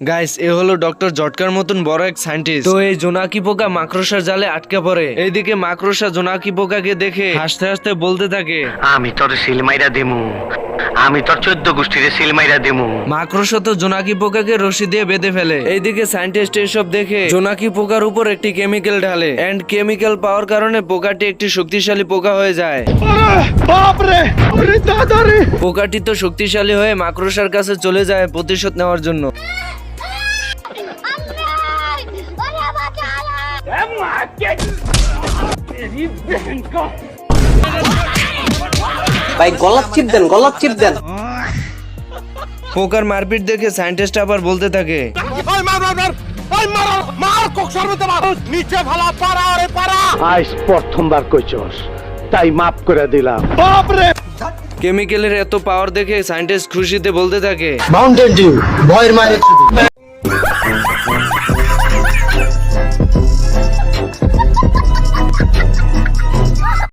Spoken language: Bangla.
গাইস এ হলো ডক্টর জটকার মতন বড় এক সায়েন্টিস্ট তো এই জোনাকি পোকা মাকড়সার জালে আটকে পড়ে। এইদিকে মাকড়সা জোনাকি পোকাকে দেখে হাসতে হাসতে বলতে থাকে আমি তোর সিলমাইরা দিমু। আমি তোর চোদ্দ গোষ্ঠীর সিলমাইরা দিমু। মাকড়সা তো জোনাকি পোকাকে রশি দিয়ে বেঁধে ফেলে। এইদিকে সায়েন্টিস্ট এসব দেখে জোনাকি পোকার উপর একটি কেমিক্যাল ঢালে। এন্ড কেমিক্যাল পাওয়ার কারণে পোকাটি একটি শক্তিশালী পোকা হয়ে যায়। পোকাটি তো শক্তিশালী হয়ে মাকড়সার কাছে চলে যায় প্রতিশোধ নেওয়ার জন্য। ভাই গলার চিপ দেন গলার চিপ দেন। পোকার মারপিট দেখে সায়েন্টিস্ট আবার বলতে থাকে। আজ প্রথমবার কইছস তাই মাফ করে দিলাম। কেমিক্যালের এত পাওয়ার দেখে সায়েন্টিস্ট খুশিতে বলতে থাকে। মাউন্টেন ডিউ ভয়ের